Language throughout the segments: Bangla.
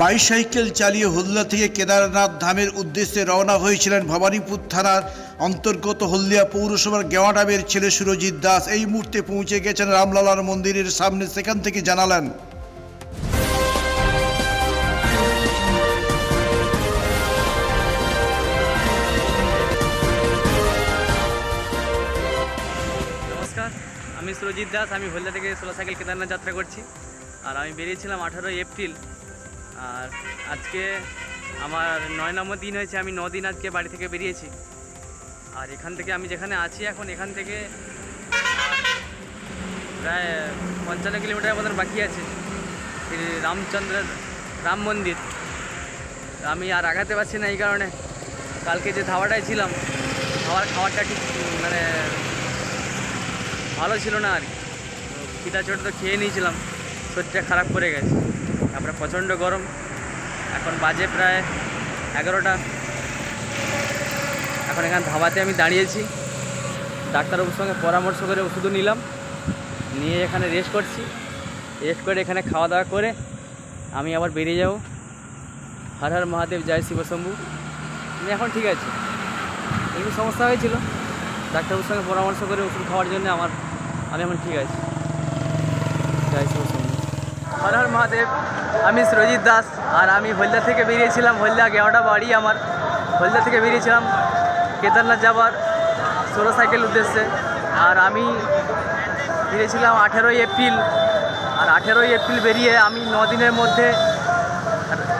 বাইসাইকেল চালিয়ে হলদিয়া থেকে কেদারনাথ ধামের উদ্দেশ্যে রওনা হয়েছিলেন ভবানীপুর থানার অন্তর্গত হলদিয়া পৌরসভার গেওয়াডাবের ছেলে সুরজিৎ দাস। এই মুহূর্তে পৌঁছে গেছেন রামলালার মন্দিরের সামনে, সেখান থেকে জানালেন। নমস্কার, আমি সুরজিৎ দাস, আমি হলদা থেকে সোলা সাইকেল কেদারনাথ যাত্রা করছি। আর আমি বেরিয়েছিলাম আঠারোই এপ্রিল আর আজকে আমার নয় নম্বর দিন হয়েছে, আমি দিন আজকে বাড়ি থেকে বেরিয়েছি। আর এখান থেকে আমি যেখানে আছি এখন, এখান থেকে প্রায় পঞ্চান্ন কিলোমিটার মতন বাকি আছে। শ্রী রামচন্দ্রের রাম মন্দির। আমি আর আগাতে পারছি না এই কারণে। কালকে যে ধাবাটায় ছিলাম খাবার খাবারটা ঠিক মানে ভালো ছিল না আর কি। খিদা ছোট তো খেয়ে নিয়েছিলাম, শরীরটা খারাপ করে গেছে। তারপরে প্রচণ্ড গরম। এখন বাজে প্রায় এগারোটা। এখন এখানে ধাবাতে আমি দাঁড়িয়েছি। ডাক্তারবাবুর সঙ্গে পরামর্শ করে ওষুধও নিলাম। নিয়ে এখানে রেস্ট করছি। রেস্ট করে এখানে খাওয়া দাওয়া করে আমি আবার বেরিয়ে যাব। হর হর মহাদেব, জয় শিবশম্ভু আমি এখন ঠিক আছে। একটু সমস্যা হয়েছিল। ডাক্তারবাবুর সঙ্গে পরামর্শ করে ওষুধ খাওয়ার জন্য আমার আমি এখন ঠিক আছি। জয় শিবশম্ভু হর হর মহাদেব, আমি সুরজিৎ দাস আর আমি হলদা থেকে বেরিয়েছিলাম, হলদা গেওয়াটা বাড়ি আমার। হলদা থেকে বেরিয়েছিলাম কেদারনাথ যাবার ষোলো সাইকেল উদ্দেশ্যে আর আমি বেরিয়েছিলাম আঠেরোই এপ্রিল। আর আঠেরোই এপ্রিল বেরিয়ে আমি দিনের মধ্যে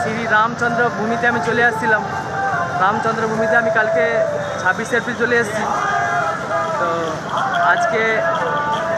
শ্রী রামচন্দ্র ভূমিতে আমি চলে আসছিলাম। রামচন্দ্র ভূমিতে আমি কালকে ছাব্বিশে এপ্রিল চলে এসেছি। তো আজকে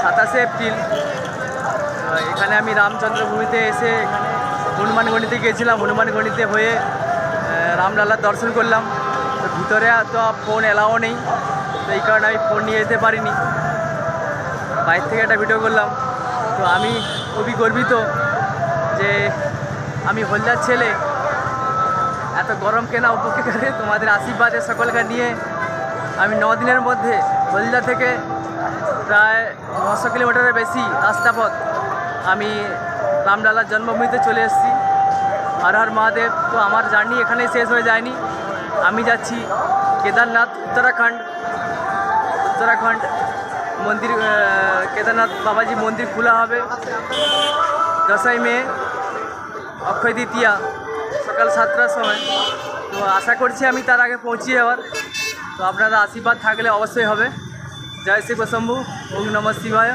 সাতাশে এপ্রিল এখানে আমি রামচন্দ্র ভূমিতে এসে এখানে হনুমানগণিতে গিয়েছিলাম হনুমানগণিতে হয়ে আহ, রামলালার দর্শন করলাম। তো ভিতরে তো ফোন এলাও নেই। তো এই কারণে আমি ফোন নিয়ে যেতে পারিনি। বাইরে থেকে একটা ভিডিও করলাম। তো আমি খুবই গর্বিত যে আমি হলদার ছেলে। এত গরম কেনা উপকারে তোমাদের আশীর্বাদে সকলকে নিয়ে আমি দিনের মধ্যে হলদা থেকে প্রায় নশো কিলোমিটারের বেশি রাস্তা পথ আমি রামলালার জন্মভূমিতে চলে এসেছি। হর হর মহাদেব, তো আমার জার্নি এখানেই শেষ হয়ে যায়নি। আমি যাচ্ছি কেদারনাথ, উত্তরাখণ্ড। উত্তরাখণ্ড মন্দির কেদারনাথ বাবাজি মন্দির খোলা হবে দশই মে, অক্ষয় দ্বিতীয়া সকাল সাতটার সময়। তো আশা করছি আমি তার আগে পৌঁছে যাওয়ার। তো আপনারা আশীর্বাদ থাকলে অবশ্যই হবে। জয় শ্রী শম্ভু ওম নম শিবায়।